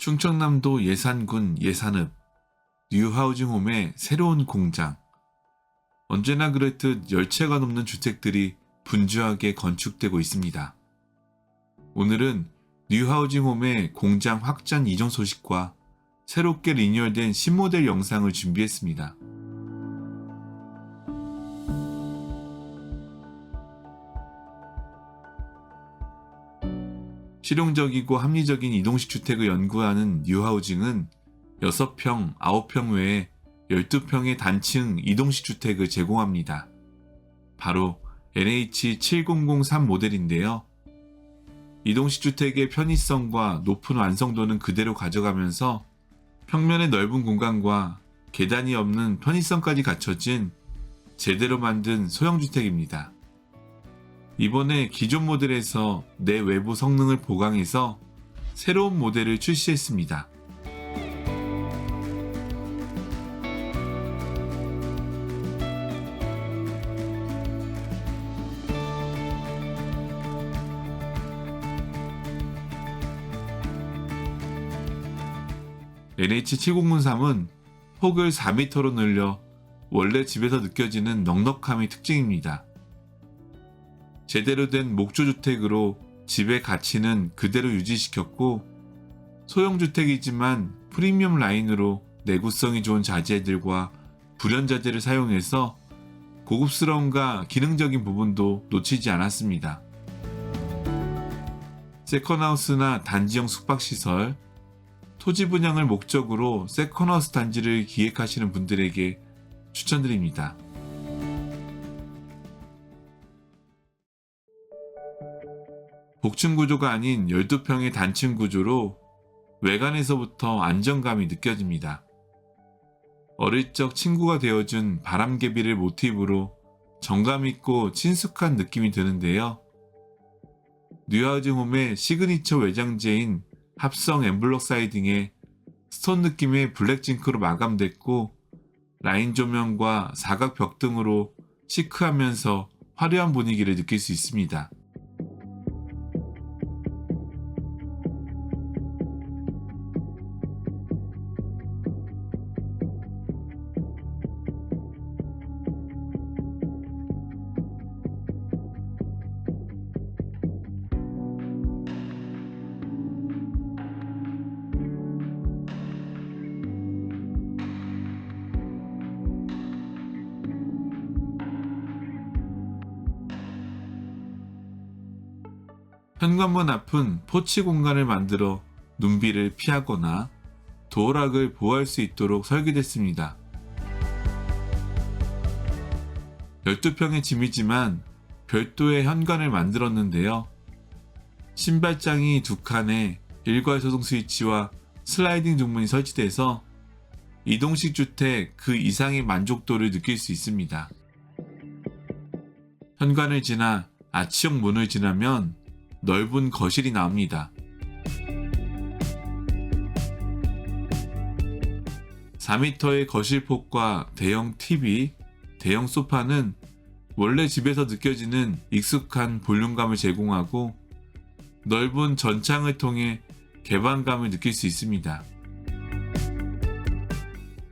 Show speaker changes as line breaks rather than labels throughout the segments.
충청남도 예산군 예산읍 뉴하우징홈의 새로운 공장. 언제나 그랬듯 열채가 넘는 주택들이 분주하게 건축되고 있습니다. 오늘은 뉴하우징홈의 공장 확장 이전 소식과 새롭게 리뉴얼된 신모델 영상을 준비했습니다. 실용적이고 합리적인 이동식 주택을 연구하는 뉴하우징은 6평, 9평 외에 12평의 단층 이동식 주택을 제공합니다. 바로 NH7003 모델인데요. 이동식 주택의 편의성과 높은 완성도는 그대로 가져가면서 평면의 넓은 공간과 계단이 없는 편의성까지 갖춰진 제대로 만든 소형주택입니다. 이번에 기존 모델에서 내 외부 성능을 보강해서 새로운 모델을 출시했습니다. NH7003은 폭을 4m로 늘려 원래 집에서 느껴지는 넉넉함이 특징입니다. 제대로 된 목조주택으로 집의 가치는 그대로 유지시켰고 소형주택이지만 프리미엄 라인으로 내구성이 좋은 자재들과 불연자재를 사용해서 고급스러움과 기능적인 부분도 놓치지 않았습니다. 세컨하우스나 단지형 숙박시설, 토지 분양을 목적으로 세컨하우스 단지를 기획하시는 분들에게 추천드립니다. 복층 구조가 아닌 12평의 단층 구조로 외관에서부터 안정감이 느껴집니다. 어릴 적 친구가 되어준 바람개비를 모티브로 정감있고 친숙한 느낌이 드는데요. 뉴하우징홈의 시그니처 외장재인 합성 엠블럭 사이딩에 스톤 느낌의 블랙 징크로 마감됐고 라인 조명과 사각 벽 등으로 시크하면서 화려한 분위기를 느낄 수 있습니다. 현관문 앞은 포치 공간을 만들어 눈비를 피하거나 도어락을 보호할 수 있도록 설계됐습니다. 12평의 짐이지만 별도의 현관을 만들었는데요. 신발장이 두 칸에 일괄 소동 스위치와 슬라이딩 중문이 설치돼서 이동식 주택 그 이상의 만족도를 느낄 수 있습니다. 현관을 지나 아치형 문을 지나면 넓은 거실이 나옵니다. 4m의 거실 폭과 대형 TV, 대형 소파는 원래 집에서 느껴지는 익숙한 볼륨감을 제공하고 넓은 전창을 통해 개방감을 느낄 수 있습니다.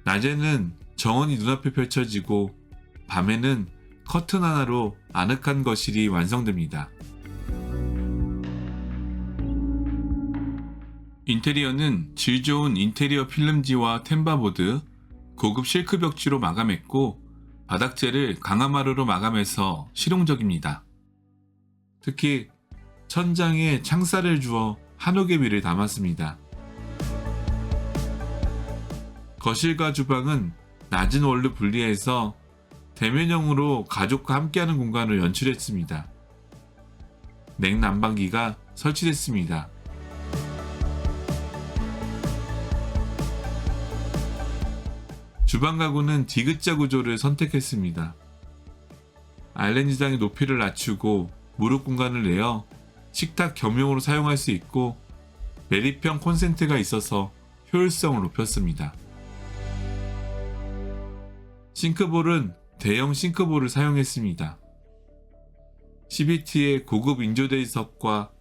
낮에는 정원이 눈앞에 펼쳐지고 밤에는 커튼 하나로 아늑한 거실이 완성됩니다. 인테리어는 질 좋은 인테리어 필름지와 템바보드, 고급 실크 벽지로 마감했고 바닥재를 강화마루로 마감해서 실용적입니다. 특히 천장에 창살을 주어 한옥의 미를 담았습니다. 거실과 주방은 낮은 원로 분리해서 대면형으로 가족과 함께하는 공간을 연출했습니다. 냉난방기가 설치됐습니다. 주방 가구는 디귿자 구조를 선택했습니다. 아일랜드장의 높이를 낮추고 무릎 공간을 내어 식탁 겸용으로 사용할 수 있고 매립형 콘센트가 있어서 효율성을 높였습니다. 싱크볼은 대형 싱크볼을 사용했습니다. CBT의 고급 인조대리석과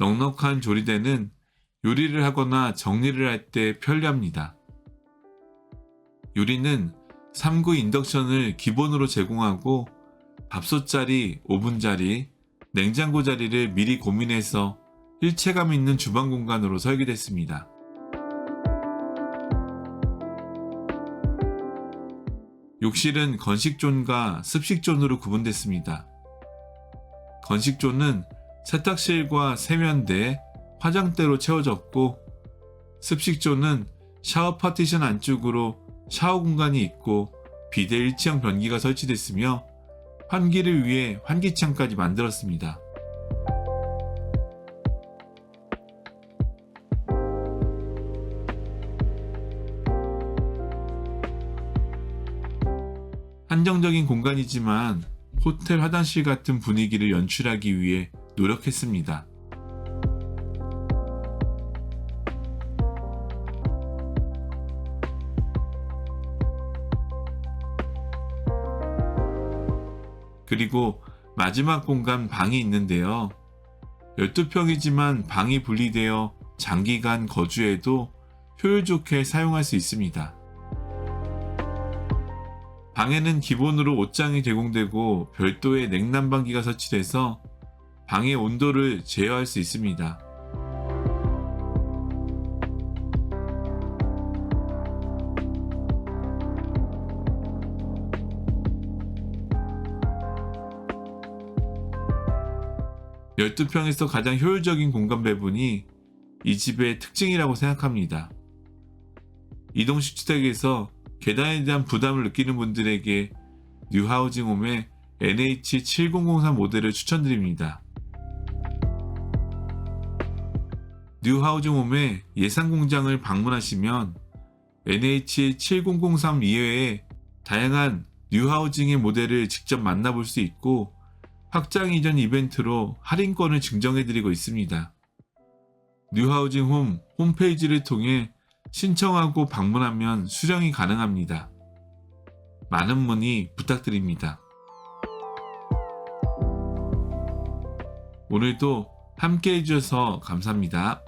넉넉한 조리대는 요리를 하거나 정리를 할 때 편리합니다. 요리는 3구 인덕션을 기본으로 제공하고 밥솥 자리, 오븐 자리, 냉장고 자리를 미리 고민해서 일체감 있는 주방 공간으로 설계됐습니다. 욕실은 건식존과 습식존으로 구분됐습니다. 건식존은 세탁실과 세면대, 화장대로 채워졌고 습식존은 샤워 파티션 안쪽으로 샤워 공간이 있고 비대 일치형 변기가 설치됐으며 환기를 위해 환기창까지 만들었습니다. 한정적인 공간이지만 호텔 화장실 같은 분위기를 연출하기 위해 노력했습니다. 그리고 마지막 공간 방이 있는데요. 12평이지만 방이 분리되어 장기간 거주해도 효율 좋게 사용할 수 있습니다. 방에는 기본으로 옷장이 제공되고 별도의 냉난방기가 설치돼서 방의 온도를 제어할 수 있습니다. 열두 평에서 가장 효율적인 공간 배분이 이 집의 특징이라고 생각합니다. 이동식 주택에서 계단에 대한 부담을 느끼는 분들에게 뉴하우징홈의 NH7003 모델을 추천드립니다. 뉴하우징홈의 예산 공장을 방문하시면 NH7003 이외에 다양한 뉴하우징의 모델을 직접 만나볼 수 있고 확장 이전 이벤트로 할인권을 증정해드리고 있습니다. 뉴하우징 홈 홈페이지를 통해 신청하고 방문하면 수령이 가능합니다. 많은 문의 부탁드립니다. 오늘도 함께 해주셔서 감사합니다.